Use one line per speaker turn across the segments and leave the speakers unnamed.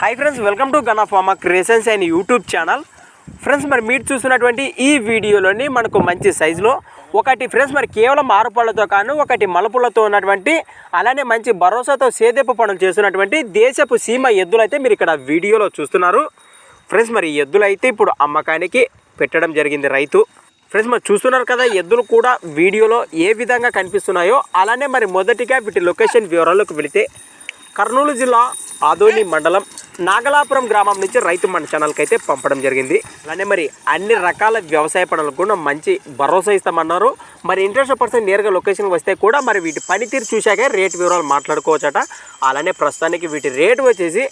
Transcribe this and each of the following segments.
Hi friends welcome to gun of pharma creations and YouTube channel friends మరి మీరు చూస్తున్నటువంటి ఈ వీడియోలోని మనకు మంచి సైజులో ఒకటి ఫ్రెండ్స్ మరి కేవలం ఆరు కాను ఒకటి మలుపులతో ఉన్నటువంటి అలానే మంచి భరోసాతో సేదెప్పు పనులు చేస్తున్నటువంటి దేశపు సీమ ఎద్దులు అయితే మీరు ఇక్కడ వీడియోలో చూస్తున్నారు. ఫ్రెండ్స్ మరి ఎద్దులైతే ఎద్దులు అయితే ఇప్పుడు అమ్మకానికి పెట్టడం జరిగింది రైతు. ఫ్రెండ్స్ మరి చూస్తున్నారు కదా ఎద్దులు కూడా వీడియోలో ఏ విధంగా కనిపిస్తున్నాయో అలానే మరి మొదటిగా వీటి లొకేషన్ వివరాల్లోకి వెళితే కర్నూలు జిల్లా ఆదోని మండలం నాగలాపురం గ్రామం నుంచి రైతు మన ఛానల్కి అయితే పంపడం జరిగింది. అలానే మరి అన్ని రకాల వ్యవసాయ పనులకు కూడా మంచి భరోసా ఇస్తామన్నారు. మరి ఇంట్రెస్ట్ పర్సన్ నేరుగా లొకేషన్కి వస్తే కూడా మరి వీటి పనితీరు చూశాకే రేట్ వివరాలు మాట్లాడుకోవచ్చట. అలానే ప్రస్తుతానికి వీటి రేటు వచ్చేసి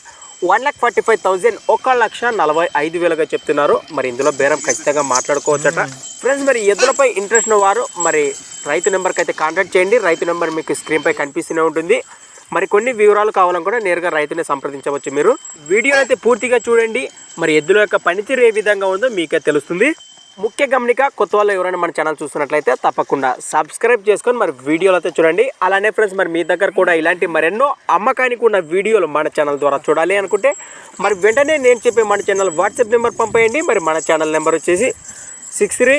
one lakh forty five thousand ఒక లక్ష నలభై ఐదు వేలుగా చెప్తున్నారు. మరి ఇందులో బేరం ఖచ్చితంగా మాట్లాడుకోవచ్చట. ఫ్రెండ్స్ మరి ఎద్దులపై ఇంట్రెస్ట్ ఉన్న వారు మరి రైతు నెంబర్కి అయితే కాంటాక్ట్ చేయండి. రైతు నెంబర్ మీకు స్క్రీన్పై కనిపిస్తూనే ఉంటుంది. మరి కొన్ని వివరాలు కావాలని కూడా నేరుగా రైతుని సంప్రదించవచ్చు. మీరు వీడియో అయితే పూర్తిగా చూడండి. మరి ఎద్దుల యొక్క పనితీరు ఏ విధంగా ఉందో మీకే తెలుస్తుంది. ముఖ్య గమనిక కొత్త వాళ్ళు ఎవరైనా మన ఛానల్ చూస్తున్నట్లయితే తప్పకుండా సబ్స్క్రైబ్ చేసుకొని మరి వీడియోలు అయితే చూడండి. అలానే ఫ్రెండ్స్ మరి మీ దగ్గర కూడా ఇలాంటి మరెన్నో అమ్మకానికి ఉన్న వీడియోలు మన ఛానల్ ద్వారా చూడాలి అనుకుంటే మరి వెంటనే నేను చెప్పే మన ఛానల్ వాట్సాప్ నెంబర్ పంపేయండి. మరి మన ఛానల్ నెంబర్ వచ్చేసి six three